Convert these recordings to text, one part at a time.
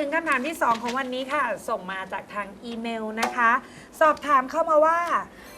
ถึงคำถามที่ 2 ของวันนี้ค่ะ ส่งมาจากทางอีเมลนะคะ สอบถามเข้ามาว่า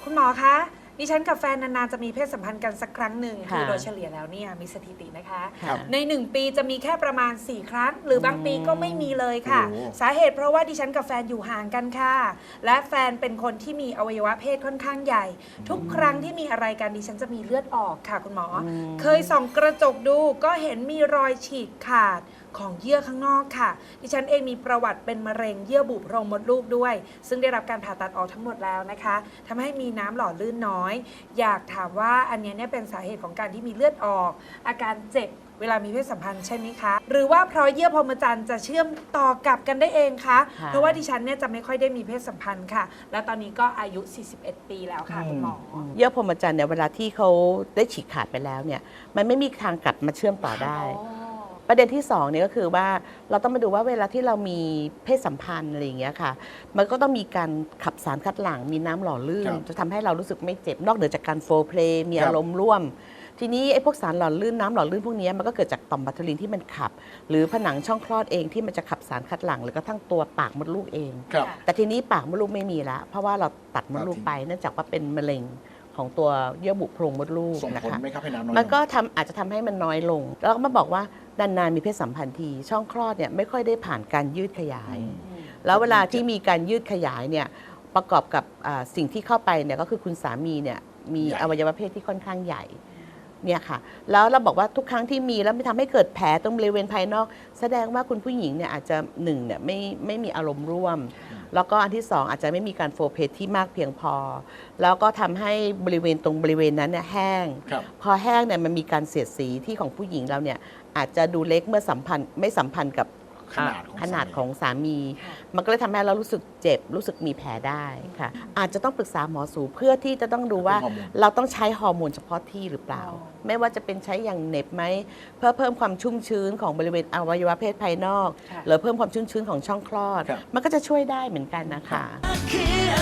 คุณหมอคะ ดิฉันกับแฟนนานๆจะมีเพศสัมพันธ์กันสักครั้งหนึ่งค่ะคือโดยเฉลี่ยแล้วเนี่ยมีสถิตินะคะ ครับ ใน 1 ปีจะมีแค่ประมาณ 4 ครั้ง หรือบางปีก็ไม่มีเลยค่ะ โอ้สาเหตุเพราะว่าดิฉันกับแฟนอยู่ห่างกันค่ะ และแฟนเป็นคนที่มีอวัยวะเพศค่อนข้างใหญ่ ทุกครั้งที่มีอะไรกันดิฉันจะมีเลือดออกค่ะคุณหมออม เคยส่องกระจกดูก็เห็นมีรอยฉีกขาดของเยื่อข้างนอกค่ะ ดิฉันเองมีประวัติเป็นมะเร็งเยื่อบุโพรงมดลูกด้วย ซึ่งได้รับการผ่าตัดออกทั้งหมดแล้วนะคะทำให้มีน้ำหล่อลื่นน้อยอยากถามว่าอันเนี้ยเนี่ยเป็นสาเหตุของการที่มีเลือดออก อาการเจ็บเวลามีเพศสัมพันธ์ใช่ไหมคะ หรือว่าเพราะเยื่อพรหมจรรย์จะเชื่อมต่อกลับกันได้เองคะค่ะ เพราะว่าดิฉันเนี่ยจะไม่ค่อยได้มีเพศสัมพันธ์ค่ะ และตอนนี้ก็อายุ 41 ปีแล้วค่ะคุณหมออ เยื่อพรหมจรรย์เนี่ยเวลาที่เขาได้ฉีกขาดไปแล้วเนี่ยมันไม่มีทางกลับมาเชื่อมต่อได้ ประเด็นที่สองเนี่ยก็คือว่าเราต้องมาดูว่าเวลาที่เรามีเพศสัมพันธ์อะไรอย่างเงี้ยค่ะ มันก็ต้องมีการขับสารคัดหลั่งมีน้ำหล่อลื่น ครับจะทำให้เรารู้สึกไม่เจ็บนอกเหนือจากการโฟร์เพลย์มีครับ อารมณ์ร่วม ทีนี้ไอ้พวกสารหล่อลื่นน้ำหล่อลื่นพวกเนี้ยมันก็เกิดจากต่อมบัตเทอรีนที่มันขับ หรือผนังช่องคลอดเองที่มันจะขับสารคัดหลั่งหรือกระทั่งตัวปากมดลูกเอง ครับ แต่ทีนี้ปากมดลูกไม่มีแล้วเพราะว่าเราตัดมดลูกไปเนื่องจากว่าเป็นมะเร็งของตัวเยื่อบุโพรงมดลูกส่งนะผลคะ ไหมครับให้น้ำน้อยมันก็ลงทำอาจจะทำให้มันน้อยลง แล้วก็มาบอกว่า นานๆมีเพศสัมพันธ์ที ช่องคลอดเนี่ยไม่ค่อยได้ผ่านการยืดขยายอืมแล้วเวลาที่มีการยืดขยายเนี่ยประกอบกับอ่าสิ่งที่เข้าไปเนี่ยก็คือคุณสามีเนี่ยมีใหญ่อวัยวะเพศที่ค่อนข้างใหญ่เนี่ยค่ะแล้วเราบอกว่าทุกครั้งที่มีแล้วไม่ทำให้เกิดแผลตรงบริเวณภายนอก แสดงว่าคุณผู้หญิงเนี่ยอาจจะหนึ่งเนี่ยไม่ไม่มีอารมณ์ร่วม แล้วก็อันที่สองอาจจะไม่มีการโฟเพสที่มากเพียงพอ แล้วก็ทำให้บริเวณตรงบริเวณนั้นเนี่ยแห้งครับพอแห้งเนี่ยมันมีการเสียดสีที่ของผู้หญิงเราเนี่ยอาจจะดูเล็กเมื่อสัมพันธ์ไม่สัมพันธ์กับ ขนาดของขนาดสามีของสามีค่ะมันก็เลยทำให้เรารู้สึกเจ็บรู้สึกมีแผลได้ค่ะ อาจจะต้องปรึกษาหมอสูเพื่อที่จะต้องดูว่าเป็นฮอร์โมนเราต้องใช้ฮอร์โมนเฉพาะที่หรือเปล่าอ๋อไม่ว่าจะเป็นใช้อย่างเหน็บไหมเพื่อเพิ่มความชุ่มชื้นของบริเวณอวัยวะเพศภายนอก หรือเพิ่มความชุ่มชื้นของช่องคลอดครับมันก็จะช่วยได้เหมือนกันนะคะคืออะไร